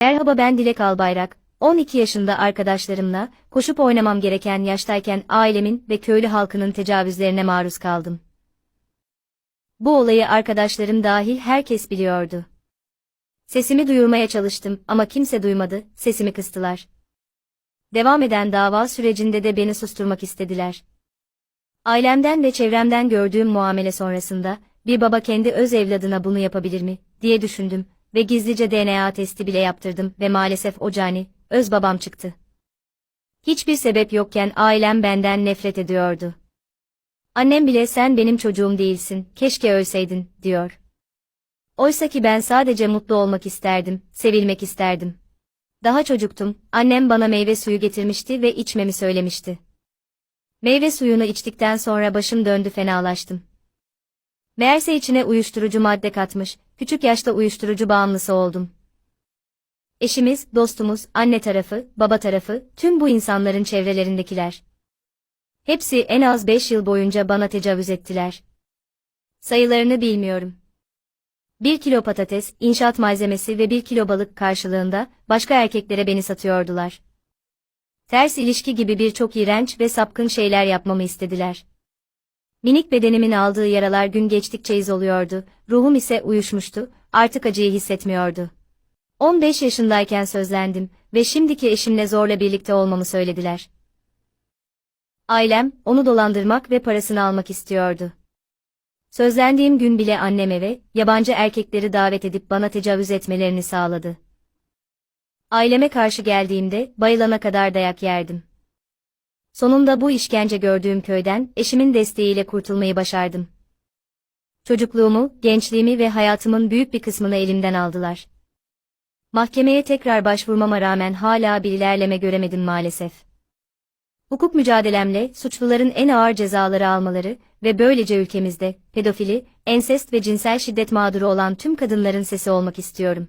Merhaba ben Dilek Albayrak. 12 yaşında arkadaşlarımla koşup oynamam gereken yaştayken ailemin ve köylü halkının tecavüzlerine maruz kaldım. Bu olayı arkadaşlarım dahil herkes biliyordu. Sesimi duyurmaya çalıştım ama kimse duymadı, sesimi kıstılar. Devam eden dava sürecinde de beni susturmak istediler. Ailemden ve çevremden gördüğüm muamele sonrasında, bir baba kendi öz evladına bunu yapabilir mi, diye düşündüm ve gizlice DNA testi bile yaptırdım ve maalesef o cani, öz babam çıktı. Hiçbir sebep yokken ailem benden nefret ediyordu. Annem bile sen benim çocuğum değilsin, keşke ölseydin, diyor. Oysa ki ben sadece mutlu olmak isterdim, sevilmek isterdim. Daha çocuktum, annem bana meyve suyu getirmişti ve içmemi söylemişti. Meyve suyunu içtikten sonra başım döndü fenalaştım. Meğerse içine uyuşturucu madde katmış, küçük yaşta uyuşturucu bağımlısı oldum. Eşimiz, dostumuz, anne tarafı, baba tarafı, tüm bu insanların çevrelerindekiler. Hepsi en az 5 yıl boyunca bana tecavüz ettiler. Sayılarını bilmiyorum. 1 kilo patates, inşaat malzemesi ve 1 kilo balık karşılığında başka erkeklere beni satıyordular. Ters ilişki gibi birçok iğrenç ve sapkın şeyler yapmamı istediler. Minik bedenimin aldığı yaralar gün geçtikçe iz oluyordu, ruhum ise uyuşmuştu, artık acıyı hissetmiyordu. 15 yaşındayken sözlendim ve şimdiki eşimle zorla birlikte olmamı söylediler. Ailem, onu dolandırmak ve parasını almak istiyordu. Sözlendiğim gün bile annem eve, yabancı erkekleri davet edip bana tecavüz etmelerini sağladı. Aileme karşı geldiğimde, bayılana kadar dayak yerdim. Sonunda bu işkence gördüğüm köyden, eşimin desteğiyle kurtulmayı başardım. Çocukluğumu, gençliğimi ve hayatımın büyük bir kısmını elimden aldılar. Mahkemeye tekrar başvurmama rağmen hala bir ilerleme göremedim maalesef. Hukuk mücadelemle suçluların en ağır cezaları almaları ve böylece ülkemizde pedofili, ensest ve cinsel şiddet mağduru olan tüm kadınların sesi olmak istiyorum.